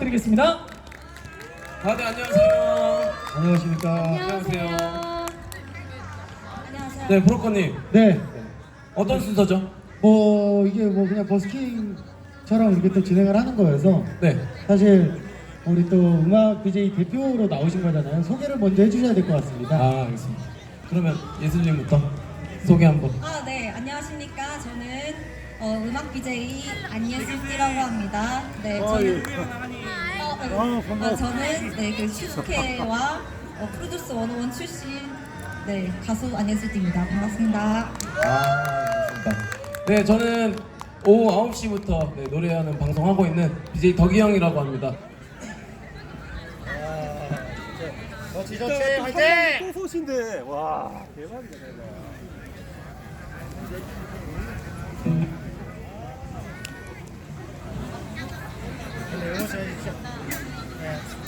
부탁드리겠습니다. 다들 안녕하세요. 안녕하십니까. 안녕하세요. 안녕하세요. 네, 브로커님 네. 어떤 순서죠? 뭐 이게 뭐 그냥 버스킹처럼 이렇게 또 진행을 하는 거여서 네. 사실 우리 또 음악 BJ 대표로 나오신 거잖아요. 소개를 먼저 해주셔야 될 것 같습니다. 아, 알겠습니다. 그러면 예슬님부터 소개 한번. 아, 네. 안녕하십니까. 저는 어, 음악 BJ 안예슬띠라고 합니다. 네, 저는 어, 어, 어, 저는 네, 그 슈스케와 어, 프로듀스 101 출신 네, 가수 안예슬띠입니다. 반갑습니다. 아, 반갑습니다. 네, 저는 오후 9시부터 네, 노래하는 방송하고 있는 BJ 덕이 형이라고 합니다. 지저체 화이팅! 또 소신데 와 대박이다 대박. Evet.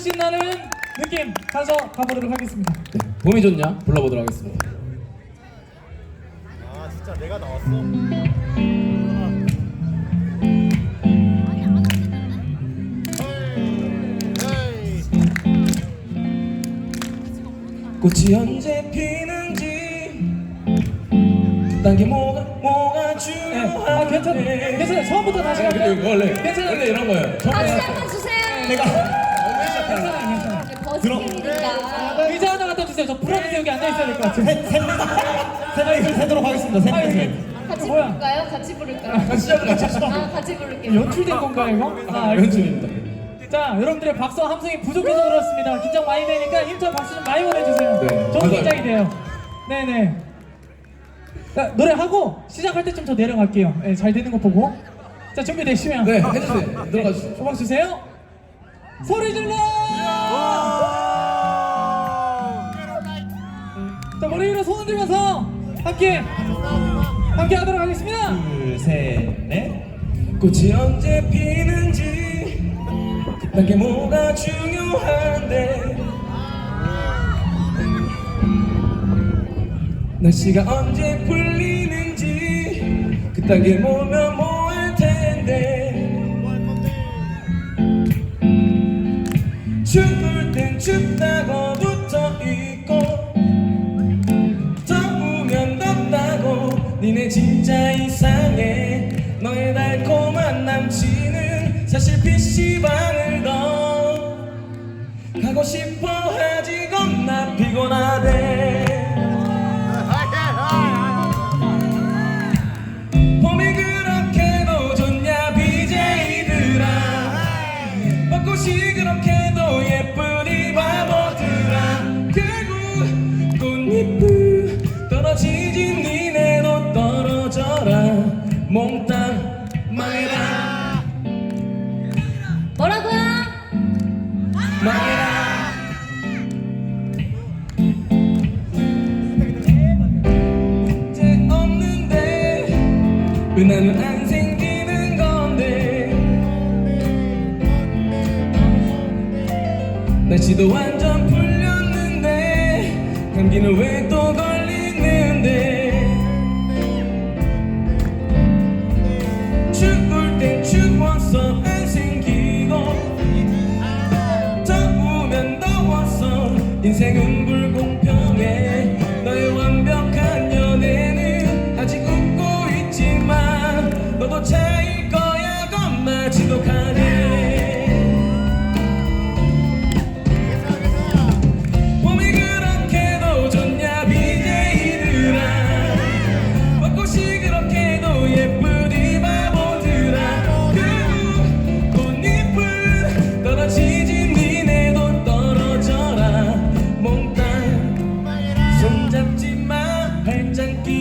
물 신나는 느낌 가져 가보도록 하겠습니다. 네, 봄이 좋냐? 불러보도록 하겠습니다. 아 진짜 내가 나왔어? 꽃이 언제 피는지 그딴 게 뭐가 뭐가 네. 아 괜찮아, 중요한데 괜찮아. 처음부터 다시 근데 갈게요. 원래 괜찮아. 원래 이런 거예요. 처음에 박수 한번 주세요. 내가 괜찮아, 괜찮아. 버스킹이니까. 의자 하나 갖다 주세요. 저 불안해서 여기 앉아 있어야 될 것 같아요. 세명이 세도록 하겠습니다. 아, 세 이게 같이 뭐야? 부를까요? 같이 부를까요? 같이 시작을 같이 시작. 아, 같이 부를게요. 연출된 건가요, 이거? 아, 알겠습니다. 연출입니다. 자, 여러분들의 박수와 함성이 부족해서 그렇습니다. 긴장 많이 되니까 힘찬 박수 좀 많이 보내주세요. 네. 저도 맞아요. 긴장이 돼요. 네네. 자, 노래하고 시작할 때쯤 저 내려갈게요. 네, 잘 되는 거 보고. 자, 준비되시면. 네, 해주세요. 들어가 주세요. 소박 주세요. 소리 질러! 자 머리 위로 손 들면서 함께 함께 하도록 하겠습니다. 둘셋넷 꽃이 언제 피는지 그딴 게 뭐가 중요한데 날씨가 언제 풀리는지 그딴 게 뭐면 진짜 이상해. 너의 달콤한 남친은 사실 PC방을 더 가고 싶어 하지. 겁나 피곤하대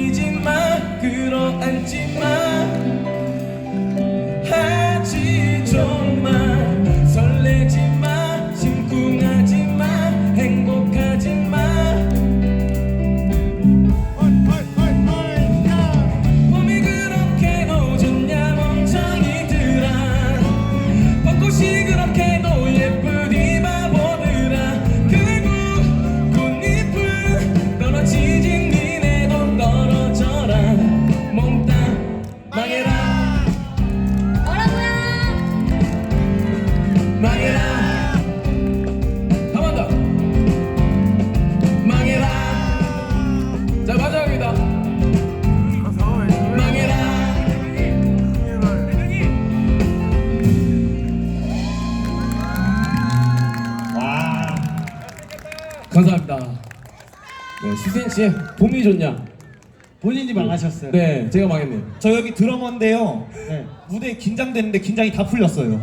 끼지 마 끌어안지 마 씨 봄이 좋냐 본인이 망하셨어요. 네 제가 망했네요 저 여기 드러머인데요 네. 무대 긴장되는데 긴장이 다 풀렸어요 네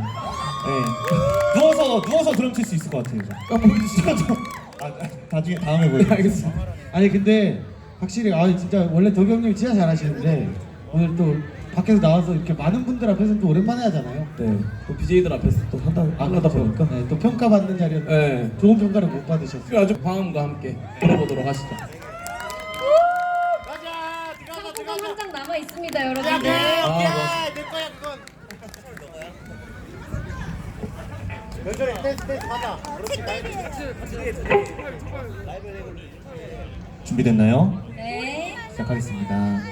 누워서 누워서 드럼 칠 수 있을 것 같아요 저. 아 보여주시죠 아, 나중에 다음에 네 보여드릴게요 알겠습니다 아니 근데 확실히 아 진짜 원래 덕이 형님 진짜 잘하시는데 오늘 또 밖에서 나와서 이렇게 많은 분들 앞에서 또 오랜만에 하잖아요. 네, 또 BJ들 앞에서 또 한다 하다 그렇죠. 보니까 네, 또 평가받는 자리였는데 네, 좋은 평가를 못 받으셨어요. 아주 방음과 함께 들어보도록 하시죠. 가자 들어가자 조금 들어가자 한 장 남아 있습니다, 여러분들. 오케이 아, 오케이 뭐. 내 거야 그건 별절에 댄스 댄스 하자 그렇지 라이브 준비됐나요? 네. 시작하겠습니다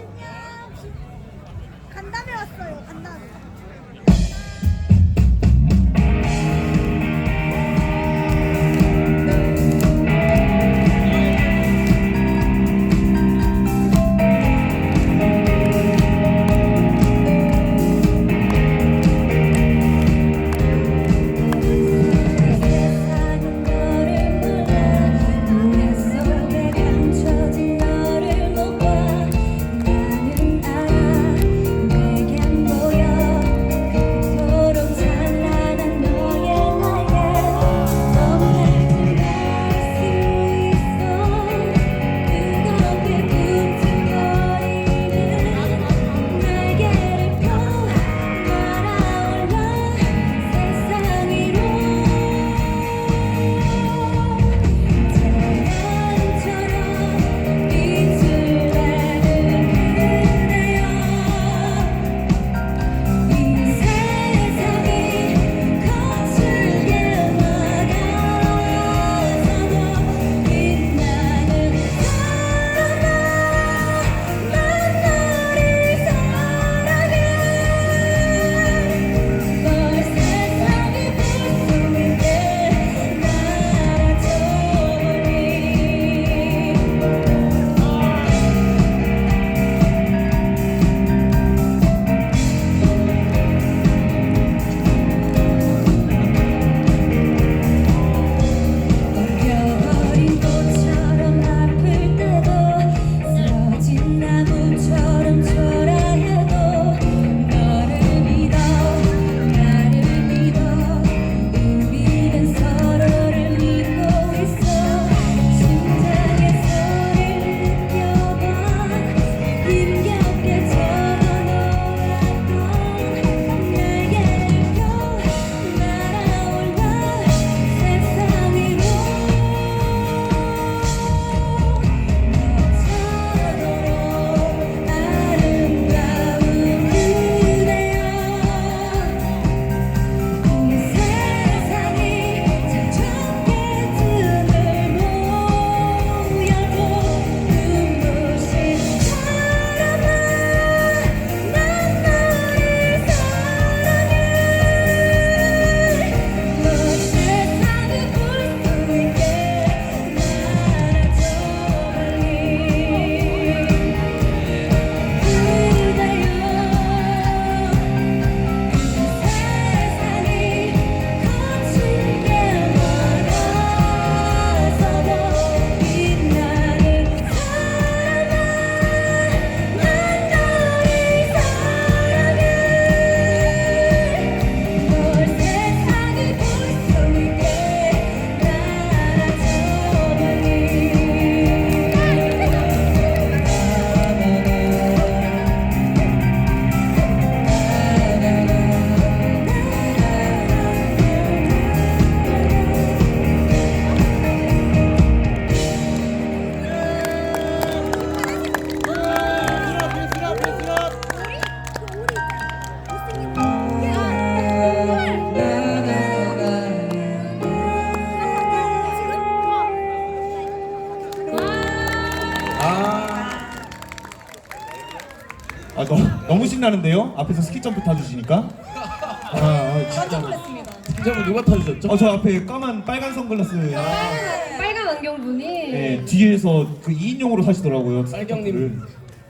신나는데요? 앞에서 스키 점프 타주시니까. 아, 아 진짜. 놀랐습니다. 뭐 누가 타주셨죠? 어, 저 앞에 까만 빨간 선글라스. 아. 빨간 안경분이 네, 뒤에서 그 2인용으로 사시더라고요. 그 빨경님.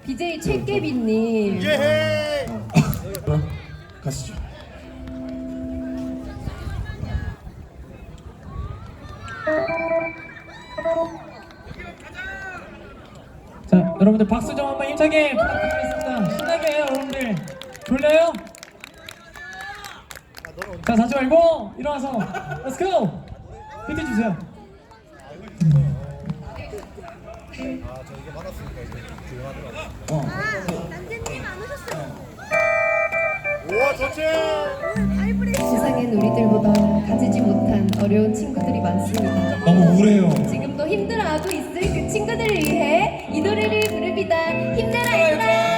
BJ 네, 최깨비님 예헤이. 어. 가시죠. 자, 여러분들 박수 좀 한번 힘차게 부탁드리겠습니다. 졸려요? 자 자지 말고 일어나서 Let's go! 비트 주세요 아저 이거 받았으니까 이제 조용하더라고 어. 아, 남재님 안 오셨어요. 우와 좋지 세상엔 우리들보다 가지지 못한 어려운 친구들이 많습니다. 너무 우울해요 지금도 힘들어하고 있을 그 친구들을 위해 이 노래를 부릅니다. 힘내라 얘들아!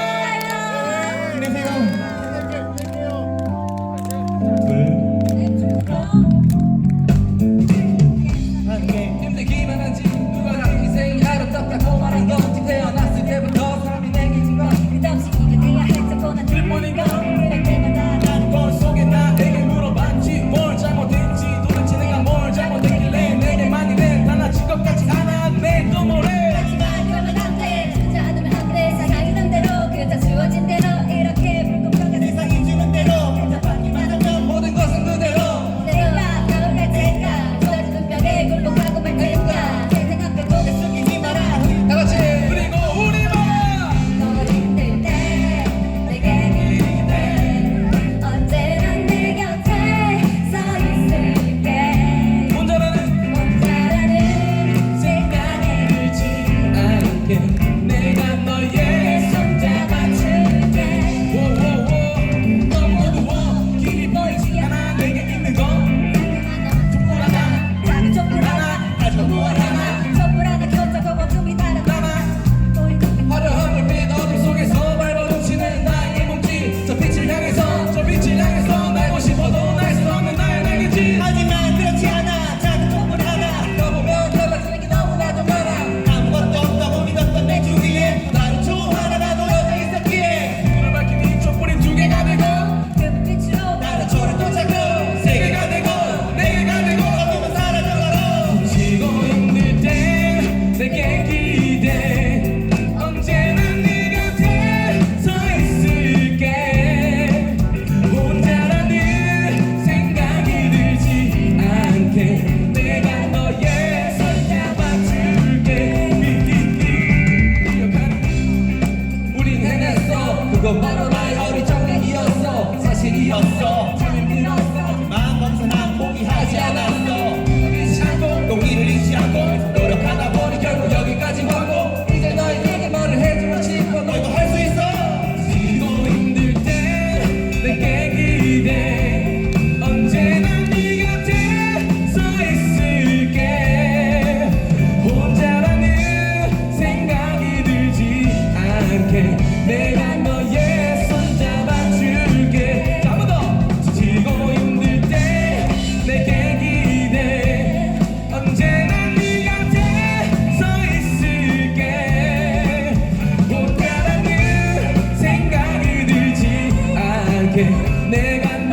내가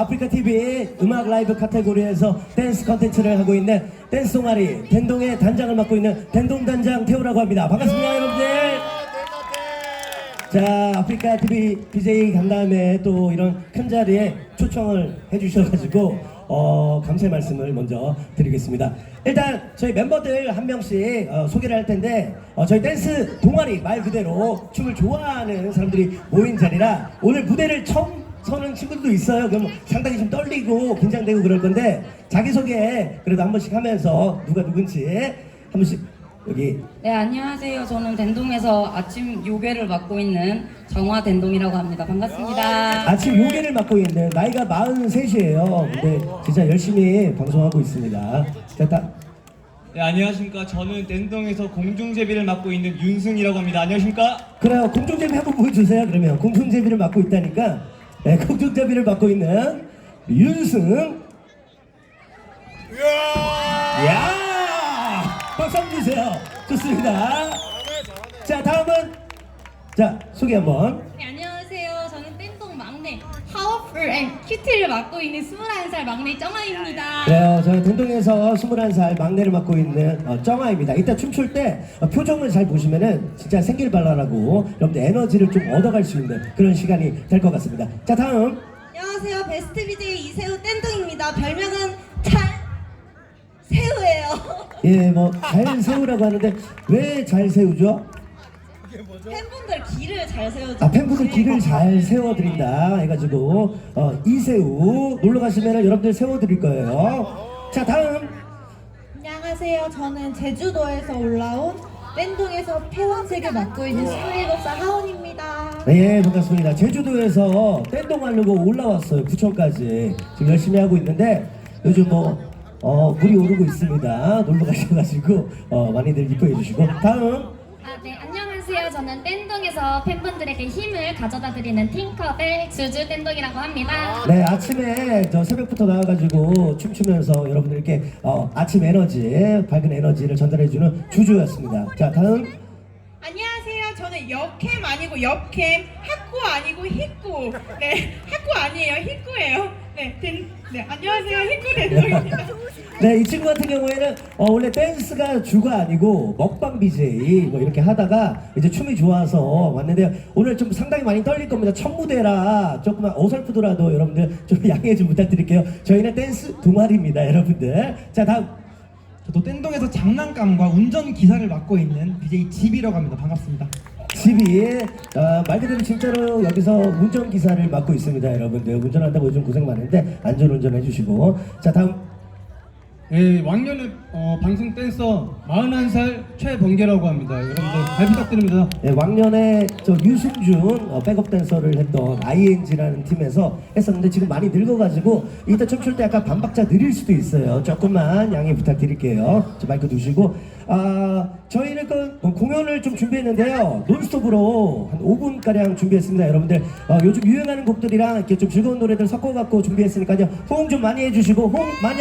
아프리카 TV 음악 라이브 카테고리에서 댄스 컨텐츠를 하고 있는 댄스 동아리 댄동의 단장을 맡고 있는 댄동 단장 태우라고 합니다. 반갑습니다, 예, 여러분들. 네, 네, 네. 자, 아프리카 TV BJ 간담회 또 이런 큰 자리에 초청을 해주셔가지고 어, 감사의 말씀을 먼저 드리겠습니다. 일단 저희 멤버들 한 명씩 어, 소개를 할 텐데 어, 저희 댄스 동아리 말 그대로 춤을 좋아하는 사람들이 모인 자리라 오늘 무대를 처음 서는 친구들도 있어요. 그럼 상당히 좀 떨리고 긴장되고 그럴 건데 자기소개 그래도 한 번씩 하면서 누가 누군지 한 번씩 여기 네, 안녕하세요. 저는 댄동에서 아침 요괴를 맡고 있는 정화 댄동이라고 합니다. 반갑습니다. 아침 요괴를 맡고 있는 나이가 43이에요. 근데 진짜 열심히 방송하고 있습니다. 자, 다, 네 안녕하십니까 저는 댄동에서 공중제비를 맡고 있는 윤승이라고 합니다 안녕하십니까 그래요. 공중제비 한번 보여주세요. 그러면 공중제비를 맡고 있다니까 네, 공중제비를 맡고 있는 윤승. 야 박수 한번 주세요. 좋습니다. 자 다음은 자 소개 한번. 앤 큐티를 맡고 있는 21살 막내 정아입니다. 그래요. 저희 den동에서 21살 막내를 맡고 있는 어, 정아입니다. 이따 춤출 때 어, 표정을 잘 보시면은 진짜 생길 발랄하고 여러분들 에너지를 좀 얻어갈 수 있는 그런 시간이 될 것 같습니다. 자 다음 안녕하세요. 베스트 BJ 이세우 땡동입니다. 별명은 잘 새우예요. 예 뭐 잘 세우라고 하는데 왜 잘 세우죠? 팬분들 길을 잘 세워줘. 아 팬분들 길을 잘 세워드린다 해가지고 어, 이세우 놀러 가시면은 여러분들 세워드릴 거예요. 자 다음 안녕하세요. 저는 제주도에서 올라온 랜동에서 폐원색을 맡고 있는 27살 하원입니다. 네 반갑습니다. 제주도에서 댄동 하려고 올라왔어요 부천까지 지금 열심히 하고 있는데 요즘 뭐 어, 물이 오르고 있습니다. 놀러 가셔가지고 어, 많이들 이뻐해 주시고 다음 아, 네, 안녕하세요. 저는 댄동에서 팬분들에게 힘을 가져다 드리는 팅커벨 주주 댄동이라고 합니다. 네 아침에 저 새벽부터 나와가지고 춤추면서 여러분들께 어, 아침 에너지 밝은 에너지를 전달해주는 주주였습니다. 자 다음 안녕하세요. 저는 역캠 아니고 옆캠, 학구 아니고 히꾸. 네, 학구 아니에요. 히꾸예요. 네, 된, 네, 안녕하세요. 히꾸 댄동입니다. 네, 이 친구 같은 경우에는 어, 원래 댄스가 주가 아니고 먹방 BJ 뭐 이렇게 하다가 이제 춤이 좋아서 왔는데요. 오늘 좀 상당히 많이 떨릴 겁니다. 첫 무대라 조금만 어설프더라도 여러분들 좀 양해 좀 부탁드릴게요. 저희는 댄스 동아리입니다, 여러분들. 자, 다음. 저도 땡동에서 장난감과 운전 기사를 맡고 있는 BJ 집이라고 합니다. 반갑습니다. 집이 어, 말 그대로 진짜로 여기서 운전기사를 맡고 있습니다, 여러분들. 운전한다고 요즘 고생 많은데 안전운전 해주시고. 자, 다음. 예, 왕년의 어, 방송 댄서 41살 최범계라고 합니다. 여러분들 잘 부탁드립니다. 네, 왕년에 저 유승준 어, 백업 댄서를 했던 ING라는 팀에서 했었는데 지금 많이 늙어가지고 이따 춤출 때 약간 반박자 느릴 수도 있어요. 조금만 양해 부탁드릴게요. 저 마이크 두시고 아 저희는 그 어, 공연을 좀 준비했는데요. 논스톱으로 한 5분 가량 준비했습니다. 여러분들 어, 요즘 유행하는 곡들이랑 이렇게 좀 즐거운 노래들 섞어갖고 준비했으니까요. 호응 좀 많이 해주시고 호응 많이.